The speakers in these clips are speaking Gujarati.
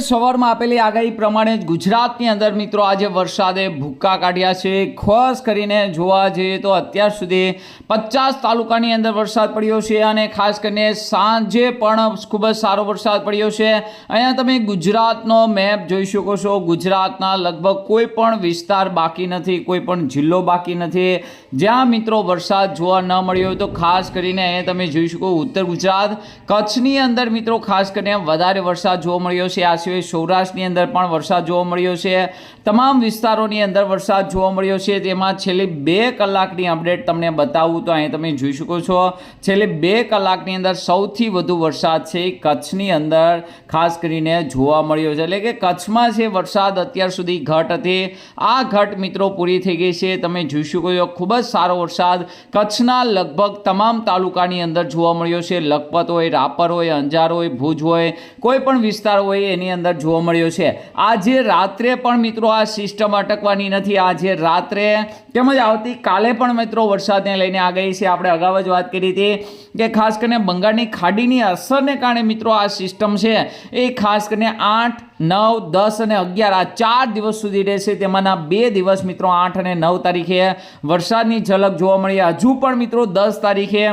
સવારમાં આપેલી આગાહી પ્રમાણે ગુજરાતની અંદર મિત્રો આજે વરસાદે ભૂક્કા કાઢ્યા છે. ખાસ કરીને જોવા જઈએ તો અત્યાર સુધી પચાસ તાલુકાની અંદર વરસાદ પડ્યો છે અને ખાસ કરીને સાંજે પણ ખૂબ જ સારો વરસાદ પડ્યો છે. અહીંયા તમે ગુજરાતનો મેપ જોઈ શકો છો. ગુજરાતના લગભગ કોઈ પણ વિસ્તાર બાકી નથી, કોઈ પણ જિલ્લો બાકી નથી. જ્યાં મિત્રો વરસાદ જોવા ન મળ્યો હોય તો ખાસ કરીને અહીંયા તમે જોઈ શકો ઉત્તર ગુજરાત. કચ્છની અંદર મિત્રો ખાસ કરીને વધારે વરસાદ જોવા મળ્યો છે. આ સિવાય સૌરાષ્ટ્રની અંદર પણ વરસાદ જોવા મળ્યો છે. તમામ વિસ્તારોની અંદર વરસાદ જોવા મળ્યો છે. તેમાં છેલ્લી બે કલાકની અપડેટ તમને બતાવું તો અહીં તમે જોઈ શકો છો. છેલ્લી બે કલાકની અંદર સૌથી વધુ વરસાદ છે કચ્છની અંદર ખાસ કરીને જોવા મળ્યો છે. એટલે કે કચ્છમાં છે વરસાદ અત્યાર સુધી ઘટ હતી, આ ઘટ મિત્રો પૂરી થઈ ગઈ છે. તમે જોઈ શકો છો. ખૂબ જ સારો વરસાદ. કચ્છના લગભગ તમામ તાલુકાની અંદર જોવા મળ્યો છે. લખપત હોય, રાપર હોય, અંજાર હોય, ભુજ હોય, કોઈ પણ વિસ્તાર હોય એની અંદર જોવા મળ્યો છે. આજે રાત્રે પણ મિત્રો આ સિસ્ટમ અટકવાની નથી. આજે રાત્રે તેમજ આવતીકાલે પણ મિત્રો વરસાદને લઈને આગાહી છે. આપણે અગાઉ જ વાત કરી હતી કે ખાસ કરીને બંગાળની ખાડીની અસરને કારણે મિત્રો આ સિસ્ટમ છે. એ ખાસ કરીને આઠ નવ, દસ અને અગિયાર, આ ચાર દિવસ સુધી રહેશે તેમાંના બે દિવસ મિત્રો, આઠ અને નવ તારીખે. વરસાદની ઝલક જોવા મળી હજુ પણ મિત્રો દસ તારીખે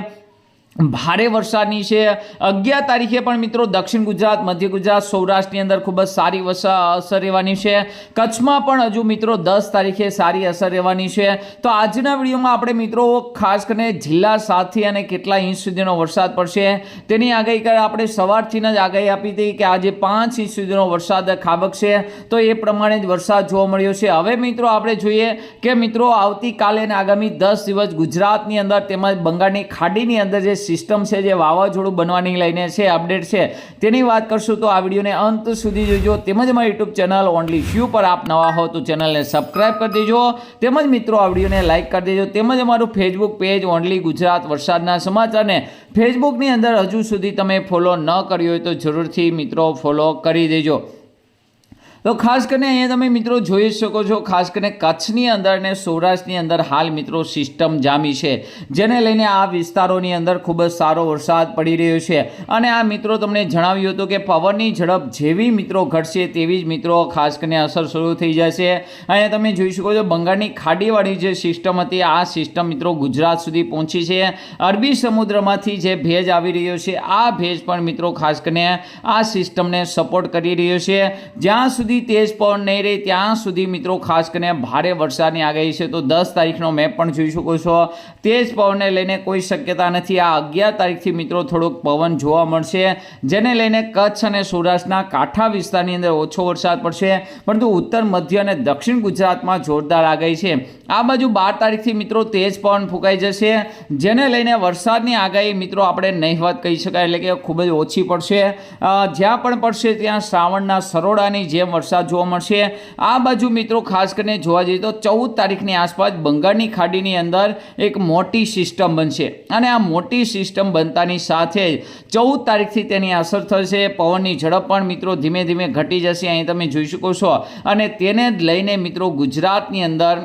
ભારે વરસાદની છે. અગિયાર તારીખે પણ મિત્રો દક્ષિણ ગુજરાત, મધ્ય ગુજરાત, સૌરાષ્ટ્રની અંદર ખૂબ જ સારી અસર રહેવાની છે. કચ્છમાં પણ હજુ મિત્રો દસ તારીખે સારી અસર રહેવાની છે. તો આજના વિડીયોમાં આપણે મિત્રો ખાસ કરીને જિલ્લા સાતથી અને કેટલા ઇંચ સુધીનો વરસાદ પડશે તેની આગાહી આપણે સવારથી જ આગાહી આપી હતી કે આજે પાંચ ઇંચ સુધીનો વરસાદ ખાબકશે. તો એ પ્રમાણે જ વરસાદ જોવા મળ્યો છે. હવે મિત્રો આપણે જોઈએ કે મિત્રો આવતીકાલે અને આગામી દસ દિવસ ગુજરાતની અંદર તેમજ બંગાળની ખાડીની અંદર જે સિસ્ટમ છે જે વાવાઝોડું બનવાની લઈને છે અપડેટ છે. તેની વાત કરશું તો આ વિડીયોને અંત સુધી જોજો. તેમજ મારી યુટ્યુબ ચેનલ ઓનલી શ્યુ પર આપ નવા હો તો ચેનલને સબસ્ક્રાઇબ કરી દેજો. તેમજ મિત્રો, આ વિડીયોને લાઇક કરી દેજો. તેમજ અમારું ફેસબુક પેજ ઓનલી ગુજરાત વરસાદના સમાચારને ફેસબુકની અંદર હજુ સુધી તમે ફોલો ન કર્યો હોય તો જરૂરથી મિત્રો ફોલો કરી દેજો. તો ખાસ કરીને અહીંયા તમે મિત્રો જોઈ શકો છો, ખાસ કરીને કચ્છની અંદર અને સૌરાષ્ટ્રની અંદર હાલ મિત્રો સિસ્ટમ જામી છે, જેને લઈને આ વિસ્તારોની અંદર ખૂબ જ સારો વરસાદ પડી રહ્યો છે. અને આ મિત્રો તમને જણાવ્યું હતું કે પવનની ઝડપ જેવી મિત્રો ઘટશે તેવી જ મિત્રો ખાસ કરીને અસર શરૂ થઈ જશે. અહીંયા તમે જોઈ શકો છો બંગાળની ખાડીવાળી જે સિસ્ટમ હતી, આ સિસ્ટમ મિત્રો ગુજરાત સુધી પહોંચી છે. અરબી સમુદ્રમાંથી જે ભેજ આવી રહ્યો છે, આ ભેજ પણ મિત્રો ખાસ કરીને આ સિસ્ટમને સપોર્ટ કરી રહ્યો છે. જ્યાં સુધી સુધી તેજ પવન નહીં રહે, ત્યાં સુધી મિત્રો ખાસ કરીને ભારે વરસાદની આગાહી છે. તો દસ તારીખનો મેપ પણ જોઈ શકો છો. તેજ પવનને લઈને કોઈ શક્યતા નથી. આ અગિયાર તારીખથી મિત્રો થોડોક પવન જોવા મળશે, જેને લઈને કચ્છ અને સૌરાષ્ટ્રના કાંઠા વિસ્તારની અંદર ઓછો વરસાદ પડશે. પરંતુ ઉત્તર, મધ્ય અને દક્ષિણ ગુજરાતમાં જોરદાર આગાહી છે. આ બાજુ બાર તારીખથી મિત્રો તેજ પવન ફૂંકાઈ જશે, જેને લઈને વરસાદની આગાહી મિત્રો આપણે નહિવત કહી શકાય, એટલે કે ખૂબ જ ઓછી પડશે. જ્યાં પણ પડશે ત્યાં શ્રાવણના સરોડાની જેમ વરસાદ જોવા મળશે. આ બાજુ મિત્રો ખાસ કરીને જોવા જઈએ તો ચૌદ તારીખની આસપાસ બંગાળની ખાડીની અંદર એક મોટી સિસ્ટમ બનશે. અને આ મોટી સિસ્ટમ બનતાની સાથે જ ચૌદ તારીખથી તેની અસર થશે. પવનની ઝડપ પણ મિત્રો ધીમે ધીમે ઘટી જશે. અહીં તમે જોઈ શકો છો. અને તેને જ લઈને મિત્રો ગુજરાતની અંદર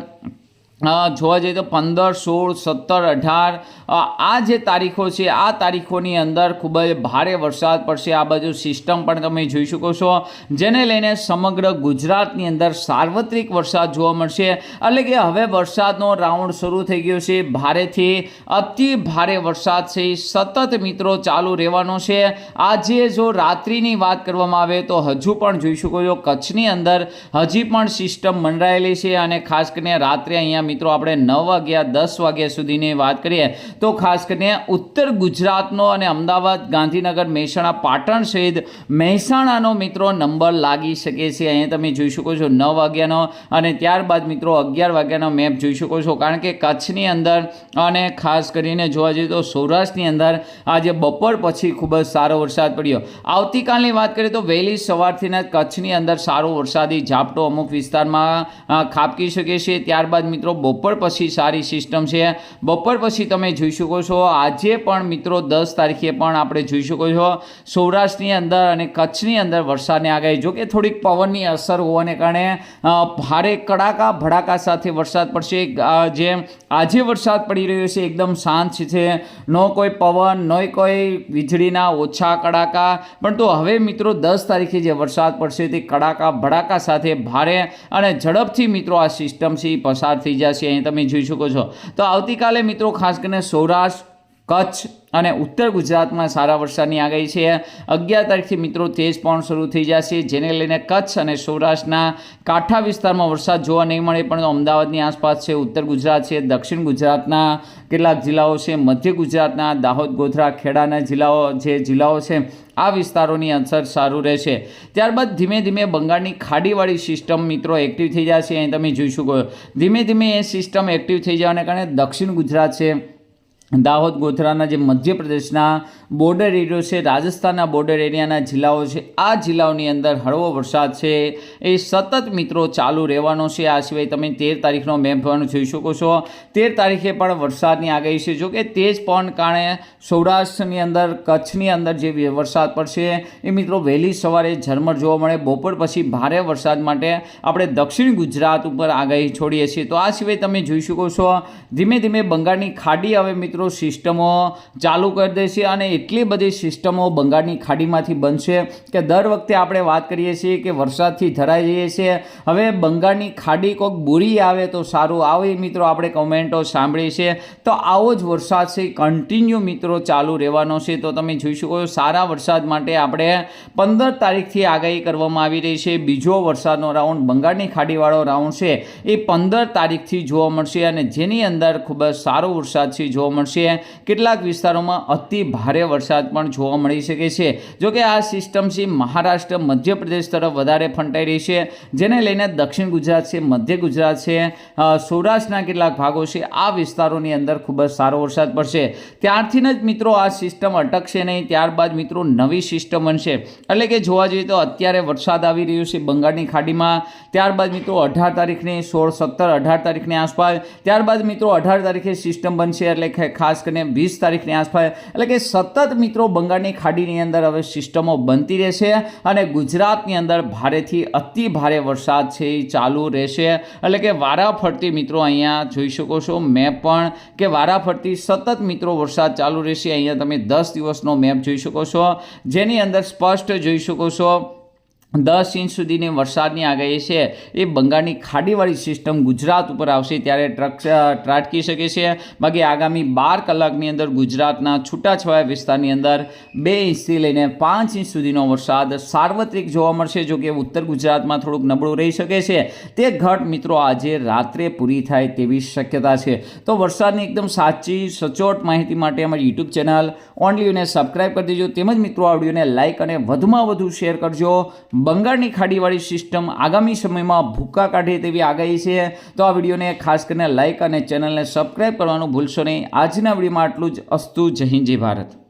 જોવા જઈએ તો પંદર, સોળ, સત્તર, અઢાર આ જે તારીખો છે, આ તારીખોની અંદર ખૂબ જ ભારે વરસાદ પડશે. આ બાજુ સિસ્ટમ પણ તમે જોઈ શકો છો. જેને લઈને સમગ્ર ગુજરાતની અંદર સાર્વત્રિક વરસાદ જોવા મળશે. એટલે કે હવે વરસાદનો રાઉન્ડ શરૂ થઈ ગયો છે. ભારેથી અતિ ભારે વરસાદ છે. સતત મિત્રો ચાલુ રહેવાનો છે. આજે જો રાત્રિની વાત કરવામાં આવે તો હજુ પણ જોઈ શકો છો કચ્છની અંદર હજી પણ સિસ્ટમ મંડરાયેલી છે અને ખાસ કરીને રાત્રે અહીંયા મિત્રો, આપણે નવ વાગ્યા, દસ વાગ્યા સુધીની વાત કરીએ, તો ખાસ કરીને ઉત્તર ગુજરાતનો અને અમદાવાદ, ગાંધીનગર, મહેસાણા, પાટણ સહિત મહેસાણાનો મિત્રો નંબર લાગી શકે છે. અહીંયા તમે જોઈ શકો છો નવ વાગ્યાનો અને ત્યારબાદ મિત્રો અગિયાર વાગ્યાનો મેપ જોઈ શકો છો. કારણ કે કચ્છની અંદર અને ખાસ કરીને જોવા જઈએ તો સૌરાષ્ટ્રની અંદર આજે બપોર પછી ખૂબ જ સારો વરસાદ પડ્યો. આવતીકાલની વાત કરીએ તો વહેલી સવારથી કચ્છની અંદર સારો વરસાદી ઝાપટો અમુક વિસ્તારમાં ખાબકી શકે છે. ત્યારબાદ મિત્રો બપોર પછી સારી સિસ્ટમ છે. બપોર પછી તમે જોઈ શકો છો, આજે પણ મિત્રો દસ તારીખે પણ આપણે જોઈ શકો છો, સૌરાષ્ટ્રની અંદર અને કચ્છની અંદર વરસાદની આગાહી. જો કે થોડીક પવનની અસર હોવાને કારણે ભારે કડાકા ભડાકા સાથે વરસાદ પડશે. જેમ આજે વરસાદ પડી રહ્યો છે, એકદમ શાંત છે. નો કોઈ પવન, નો કોઈ વીજળીના ઓછા કડાકા. પણ તો હવે મિત્રો દસ તારીખે જે વરસાદ પડશે તે કડાકા ભડાકા સાથે ભારે અને ઝડપથી મિત્રો આ સિસ્ટમ છે પસાર થઈ જશે અહીં તમે જોઈ શકો છો. તો આવતીકાલે મિત્રો ખાસ કરીને સૌરાષ્ટ્ર કચ્છ અને ઉત્તર ગુજરાતમાં સારા વરસાદની આગાહી છે. અગિયાર તારીખથી મિત્રો તેજ પવન શરૂ થઈ જશે, જેને લઈને કચ્છ અને સૌરાષ્ટ્રના કાંઠા વિસ્તારમાં વરસાદ જોવા નહીં મળે પણ અમદાવાદની આસપાસ છે, ઉત્તર ગુજરાત છે, દક્ષિણ ગુજરાતના કેટલાક જિલ્લાઓ છે, મધ્ય ગુજરાતના દાહોદ, ગોધરા, ખેડાના જિલ્લાઓ જે જિલ્લાઓ છે, આ વિસ્તારોની અસર સારું રહેશે. ત્યારબાદ ધીમે ધીમે બંગાળની ખાડીવાળી સિસ્ટમ મિત્રો એક્ટિવ થઈ જશે. અહીં તમે જોઈ શકો ધીમે ધીમે એ સિસ્ટમ એક્ટિવ થઈ જવાને કારણે દક્ષિણ ગુજરાત છે દાહોદ ગોધરાના જે મધ્યપ્રદેશના બોર્ડર એરિયો છે, રાજસ્થાનના બોર્ડર એરિયાના જિલ્લાઓ છે, આ જિલ્લાઓની અંદર હળવો વરસાદ છે. એ સતત મિત્રો ચાલુ રહેવાનો છે. આ સિવાય તમે તેર તારીખનો મેપ પણ જોઈ શકો છો. તેર તારીખે પણ વરસાદની આગાહી છે. જો કે તેજ પણ કારણે સૌરાષ્ટ્રની અંદર, કચ્છની અંદર જે વરસાદ પડશે, એ મિત્રો વહેલી સવારે ઝરમર જોવા મળે. બપોર પછી ભારે વરસાદ માટે આપણે દક્ષિણ ગુજરાત ઉપર આગાહી છોડીએ છીએ. તો આ સિવાય તમે જોઈ શકો છો, ધીમે ધીમે બંગાળની ખાડી હવે મિત્રો સિસ્ટમો ચાલુ કરી દેશે અને એટલી બધી સિસ્ટમો બંગાળની ખાડીમાંથી બનશે કે દર વખતે આપણે વાત કરીએ છીએ કે વરસાદથી ધરાઈ જઈએ છીએ. હવે બંગાળની ખાડી કોઈક બુરી આવે તો સારું. આવી મિત્રો આપણે કમેન્ટો સાંભળીએ છીએ. તો આવો જ વરસાદ છે કન્ટિન્યુ મિત્રો ચાલુ રહેવાનો છે. તો તમે જોઈ શકો છો, સારા વરસાદ માટે આપણે પંદર તારીખથી આગાહી કરવામાં આવી રહી છે. બીજો વરસાદનો રાઉન્ડ બંગાળની ખાડીવાળો રાઉન્ડ છે. એ પંદર તારીખથી જોવા મળશે અને જેની અંદર ખૂબ જ સારો વરસાદ છે, જોવા મળશે. કેટલાક વિસ્તારોમાં અતિ ભારે વરસાદ પણ જોવા મળી શકે છે. જોકે આ સિસ્ટમ છે મહારાષ્ટ્ર, મધ્યપ્રદેશ તરફ વધારે ફંટાઈ રહી છે. જેને લઈને દક્ષિણ ગુજરાત છે, મધ્ય ગુજરાત છે સૌરાષ્ટ્રના કેટલાક ભાગો છે, આ વિસ્તારોની અંદર ખૂબ જ સારો વરસાદ પડશે. ત્યારથી જ મિત્રો આ સિસ્ટમ અટકશે નહીં. ત્યારબાદ મિત્રો નવી સિસ્ટમ બનશે. એટલે કે જોવા જઈએ તો અત્યારે વરસાદ આવી રહ્યો છે બંગાળની ખાડીમાં. ત્યારબાદ મિત્રો અઢાર તારીખની સોળ, સત્તર, અઢાર તારીખની આસપાસ. ત્યારબાદ મિત્રો અઢાર તારીખે સિસ્ટમ બનશે એટલે ખાસ કરીને વીસ તારીખની આસપાસ, એટલે કે સતત મિત્રો બંગાળની ખાડીની અંદર હવે સિસ્ટમો બનતી રહેશે અને ગુજરાતની અંદર ભારેથી અતિ ભારે વરસાદ છે એ ચાલુ રહેશે. એટલે કે વારાફરતી મિત્રો અહીંયા જોઈ શકો છો મેપ પણ કે વારાફરતી સતત મિત્રો વરસાદ ચાલુ રહેશે. અહીંયા તમે દસ દિવસનો મેપ જોઈ શકો છો. જેની અંદર સ્પષ્ટ જોઈ શકો છો દસ ઇંચ સુધીની વરસાદની આગાહી છે. એ બંગાળની ખાડીવાળી સિસ્ટમ ગુજરાત ઉપર આવશે ત્યારે ટ્રક ત્રાટકી શકે છે. બાકી આગામી બાર કલાકની અંદર ગુજરાતના છૂટાછવાયા વિસ્તારની અંદર બે ઇંચથી લઈને પાંચ ઇંચ સુધીનો વરસાદ સાર્વત્રિક જોવા મળશે, જો કે ઉત્તર ગુજરાતમાં થોડુંક નબળું રહી શકે છે. તે ઘટ મિત્રો આજે રાત્રે પૂરી થાય તેવી શક્યતા છે. તો વરસાદની એકદમ સાચી, સચોટ માહિતી માટે અમારી યુટ્યુબ ચેનલ ઓનલીને સબસ્ક્રાઈબ કરી દેજો. તેમજ મિત્રો આ વિડીયોને લાઇક અને વધુમાં વધુ શેર કરજો. બંગાળની ખાડીવાળી સિસ્ટમ આગામી સમયમાં ભૂક્કા કાઢે તેવી આગાહી છે. તો આ વિડીયોને ખાસ કરીને લાઇક અને ચેનલને સબસ્ક્રાઇબ કરવાનું ભૂલશો નહીં. આજના વિડીયોમાં આટલું જ. અસ્તુ જય હિન્દ, જય ભારત.